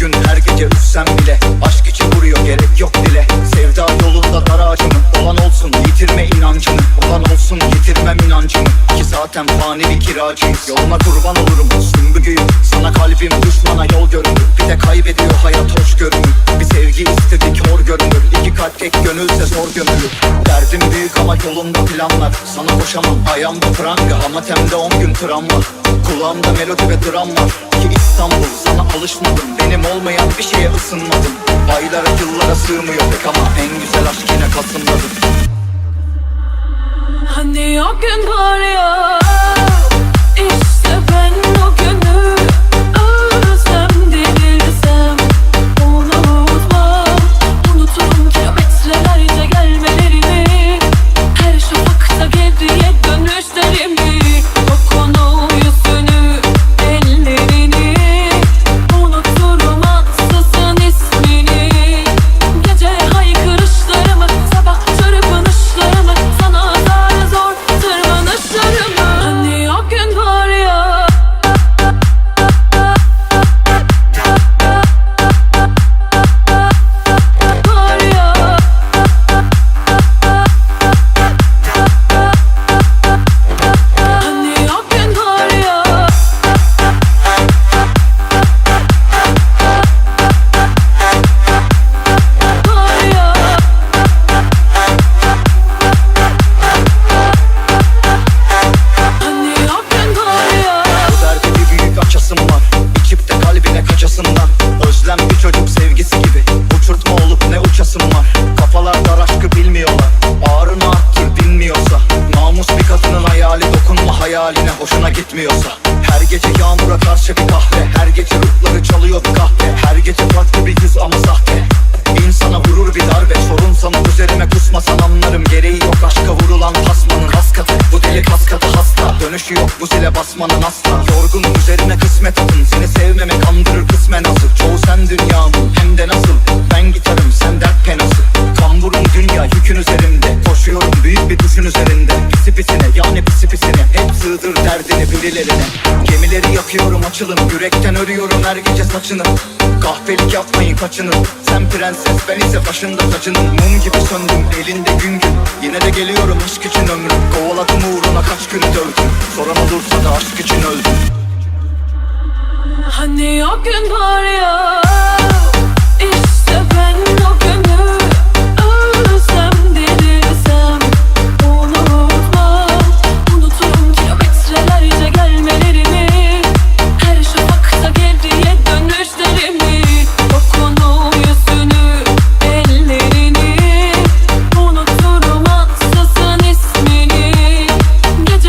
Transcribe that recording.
gün her gece üssem bile. Aşk için vuruyor gerek yok dile. Sevda yolunda dar ağacımı Olan olsun yitirme inancını Olan olsun yitirmem inancımı. Ki zaten fani bir kiracıyız Yoluna kurban olurum sümbügüyüm Sana kalbim düşmana yol görünür. Bir de kaybediyor hayat hoş görünür Bir sevgi kalp tek gönülse zor gömülür. Derdim büyük ama yolunda planlar. Sana koşamam ayağımda pranga Ama temde on gün travma Kulağımda melodi ve dram var. Ki İstanbul sana alışmadım. Benim olmayan bir şeye ısınmadım. Aylara yıllara sığmıyor pek ama En güzel aşk yine Kasım'dadır. Hani o gün var ya Hoşuna gitmiyorsa. Her gece yağmura karşı bir kahve. Her gece ruhları çalıyor bir kahve. Her gece farklı bir yüz ama sahte. İnsana vurur bir darbe. Sorun sana üzerime kusmasan anlarım Gereği yok. Aşka vurulan tasmanın Kas katı. Bu deli kas katı hasta. Dönüşü yok bu zile basmanın asla. Yorgunum üzerine kısmet atın. Seni sevmemek andırır kısmen azı Çoğu sen dünyamın hem de nasıl? Ben gitarım sen dert penası Kamburum dünya yükün üzerimde Koşuyorum büyük bir düşün üzerinde. Pisi pisine yani pisi pisine sığdır derdini birilerine. Gemileri yakıyorum açılın Yürekten örüyorum her gece saçını. Kahpelik yapmayın kaçının Sen prenses ben ise başında tacının Mum gibi söndüm elinde gün gün. Yine de geliyorum aşk için ömrüm. Kovaladım uğruna kaç gün dövdüm. Soran olursa da aşk için öldüm. Hani o gün var ya